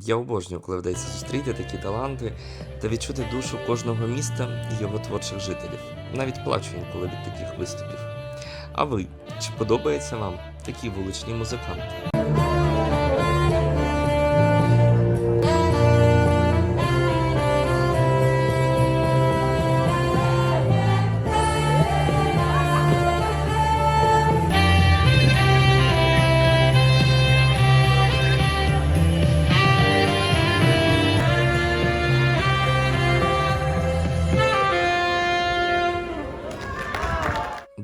Я обожнюю, коли вдається зустріти такі таланти та відчути душу кожного міста і його творчих жителів. Навіть плачу інколи від таких виступів. А ви, чи подобаються вам такі вуличні музиканти?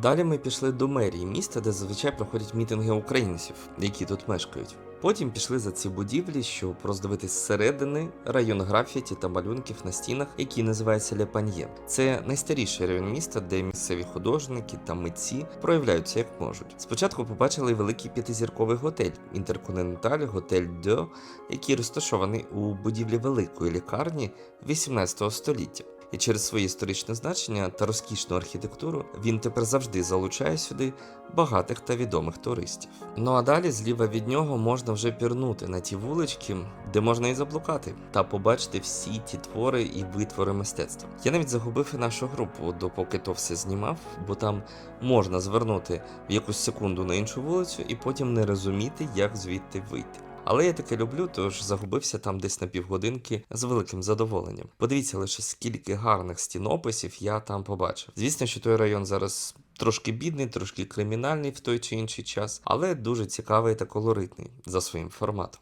Далі ми пішли до мерії міста, де зазвичай проходять мітинги українців, які тут мешкають. Потім пішли за ці будівлі, щоб роздивитись зсередини район графіті та малюнків на стінах, який називається Лепаньє. Це найстаріший район міста, де місцеві художники та митці проявляються як можуть. Спочатку побачили великий п'ятизірковий готель Інтерконтиненталь Готель Дьо, який розташований у будівлі великої лікарні 18 століття. І через своє історичне значення та розкішну архітектуру він тепер завжди залучає сюди багатих та відомих туристів. Ну а далі зліва від нього можна вже пірнути на ті вулички, де можна і заблукати, та побачити всі ті твори і витвори мистецтва. Я навіть загубив і нашу групу, допоки то все знімав, бо там можна звернути в якусь секунду на іншу вулицю і потім не розуміти, як звідти вийти. Але я таке люблю, тож загубився там десь на півгодинки з великим задоволенням. Подивіться лише скільки гарних стінописів я там побачив. Звісно, що той район зараз трошки бідний, трошки кримінальний в той чи інший час, але дуже цікавий та колоритний за своїм форматом.